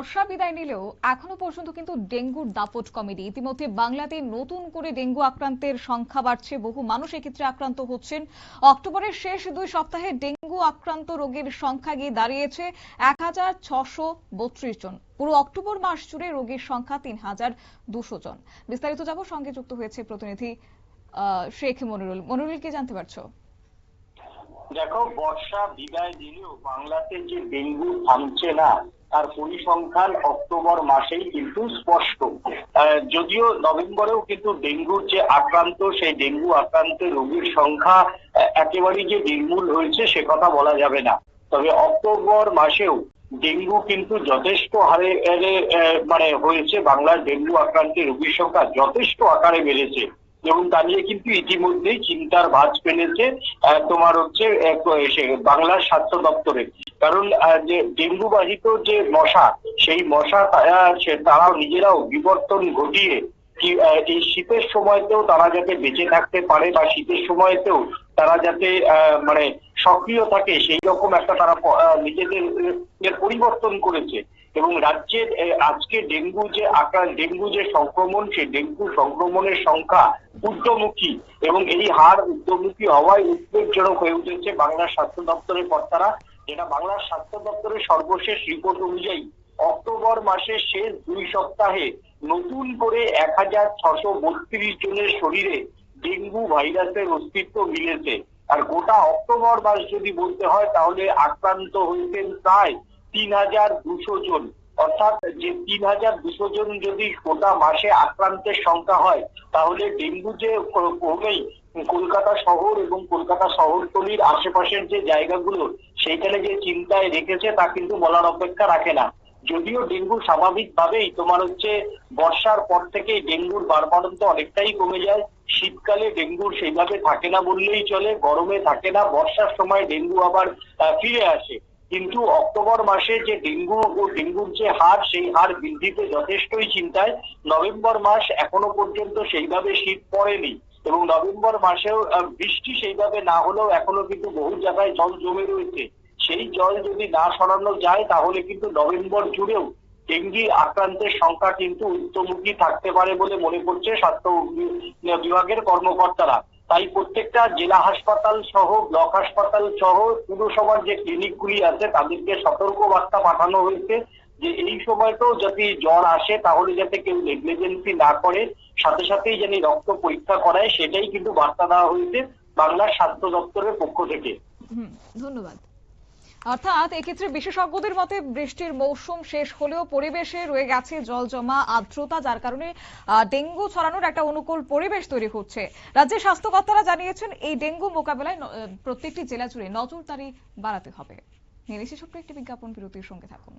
বর্ষা বিদায় নিলেও এখনও পর্যন্ত কিন্তু ডেঙ্গুর দাপট কমেনি। ইতিমধ্যে বাংলাতে নতুন করে ডেঙ্গু আক্রান্তের সংখ্যা বাড়ছে। বহু মানুষ এক্ষেত্রে আক্রান্ত হচ্ছেন। অক্টোবরের শেষ দুই সপ্তাহে ডেঙ্গু আক্রান্ত রোগীর সংখ্যা গিয়ে দাঁড়িয়েছে এক হাজার জন। পুরো অক্টোবর মাস জুড়ে রোগীর সংখ্যা তিন হাজার দুশো জন। বিস্তারিত যাব সঙ্গে যুক্ত হয়েছে প্রতিনিধি শেখ মনিরুল। মনিরুল, কি জানতে পারছ? দেখো, বর্ষা বিদায় দিলেও বাংলাতে যে ডেঙ্গু থামছে না, তার পরিসংখ্যান অক্টোবর মাসেই কিন্তু স্পষ্ট। যদিও নভেম্বরেও কিন্তু ডেঙ্গুর যে আক্রান্ত, সেই ডেঙ্গু আক্রান্ত রোগীর সংখ্যা একেবারেই যে নির্মূল হয়েছে, সে কথা বলা যাবে না। তবে অক্টোবর মাসেও ডেঙ্গু কিন্তু যথেষ্ট হারে মানে হয়েছে। বাংলার ডেঙ্গু আক্রান্তের রোগীর সংখ্যা যথেষ্ট আকারে বেড়েছে। এবং তা নিয়ে কিন্তু ইতিমধ্যেই চিন্তার ভাঁজ ফেলেছে তোমার হচ্ছে বাংলার স্বাস্থ্য দপ্তরে। কারণ যে ডেঙ্গু বাহিত যে মশা, সেই মশা তারাও নিজেরাও বিবর্তন ঘটিয়ে এই শীতের সময়তেও তারা যাতে বেঁচে থাকতে পারে বা শীতের সময়তেও তারা যাতে মানে সক্রিয় থাকে সেই রকম একটা তারা নিজেদের পরিবর্তন করেছে। এবং রাজ্যের আজকে ডেঙ্গু যে আকার, ডেঙ্গু যে সংক্রমণ, সেই ডেঙ্গু সংক্রমণের সংখ্যা ঊর্ধ্বমুখী এবং এই হার ঊর্ধ্বমুখী হওয়ায় উদ্বেগজনক হয়ে উঠেছে বাংলার স্বাস্থ্য দপ্তরের কর্তারা, যেটা বাংলার স্বাস্থ্য দপ্তরের সর্বশেষ রিপোর্ট অনুযায়ী অক্টোবর মাসের শেষ দুই সপ্তাহে নতুন করে এক হাজার ছশো বত্রিশ জনের শরীরে ডেঙ্গু ভাইরাসের অস্তিত্ব মিলেছে। আর গোটা অক্টোবর মাস যদি বলতে হয়, তাহলে আক্রান্ত হয়েছেন প্রায় তিন হাজার দুশো জন। অর্থাৎ যে তিন হাজার দুশো জন যদি গোটা মাসে আক্রান্তের সংখ্যা হয়, তাহলে ডেঙ্গু যে কমেই কলকাতা শহর এবং কলকাতা শহরতলির আশেপাশের যে জায়গাগুলো, সেইখানে যে চিন্তায় রেখেছে, তা কিন্তু বলার অপেক্ষা রাখে না। যদিও ডেঙ্গু স্বাভাবিকভাবেই তোমার হচ্ছে বর্ষার পর থেকে ডেঙ্গুর বারবারন্ত অনেকটাই কমে যায় শীতকালে ডেঙ্গুর সেইভাবে থাকে না বললেই চলে, গরমে থাকে না, বর্ষার সময় ডেঙ্গু আবার ফিরে আসে। কিন্তু অক্টোবর মাসে যে ডেঙ্গু ও ডেঙ্গুর যে হার, সেই হার বৃদ্ধিতে যথেষ্টই চিন্তায়। নভেম্বর মাস এখনও পর্যন্ত সেইভাবে শীত পড়েনি এবং নভেম্বর মাসেও বৃষ্টি সেইভাবে না হলেও এখনও কিন্তু বহু জায়গায় জল জমে রয়েছে। সেই জল যদি না সরানো যায়, তাহলে কিন্তু নভেম্বর জুড়েও ডেঙ্গি আক্রান্তের সংখ্যা কিন্তু উচ্চমুখী থাকতে পারে বলে মনে করছে স্বাস্থ্য বিভাগের কর্মকর্তারা। তাই প্রত্যেকটা জেলা হাসপাতাল সহ, ব্লক হাসপাতাল সহ, পুরসভার যে ক্লিনিকগুলি আছে, তাদেরকে সতর্ক বার্তা পাঠানো হয়েছে যে এই সময়তেও যদি জ্বর আসে, তাহলে যাতে কেউ নেগলিজেন্সি না করে, সাথে সাথেই যেন রক্ত পরীক্ষা করায়, সেটাই কিন্তু বার্তা দেওয়া হয়েছে বাংলার স্বাস্থ্য দপ্তরের পক্ষ থেকে। ধন্যবাদ। অর্থাৎ এক্ষেত্রে বিশেষজ্ঞদের মতে বৃষ্টির মৌসুম শেষ হলেও পরিবেশে রয়ে গেছে জল জমা আর্দ্রতা, যার কারণে ডেঙ্গু ছড়ানোর একটা অনুকূল পরিবেশ তৈরি হচ্ছে। রাজ্যের স্বাস্থ্যকর্তারা জানিয়েছেন, এই ডেঙ্গু মোকাবেলায় প্রত্যেকটি জেলা জুড়ে নজরদারি বাড়াতে হবে। নিয়ে ছোট্ট একটি বিজ্ঞাপন বিরতির সঙ্গে থাকুন।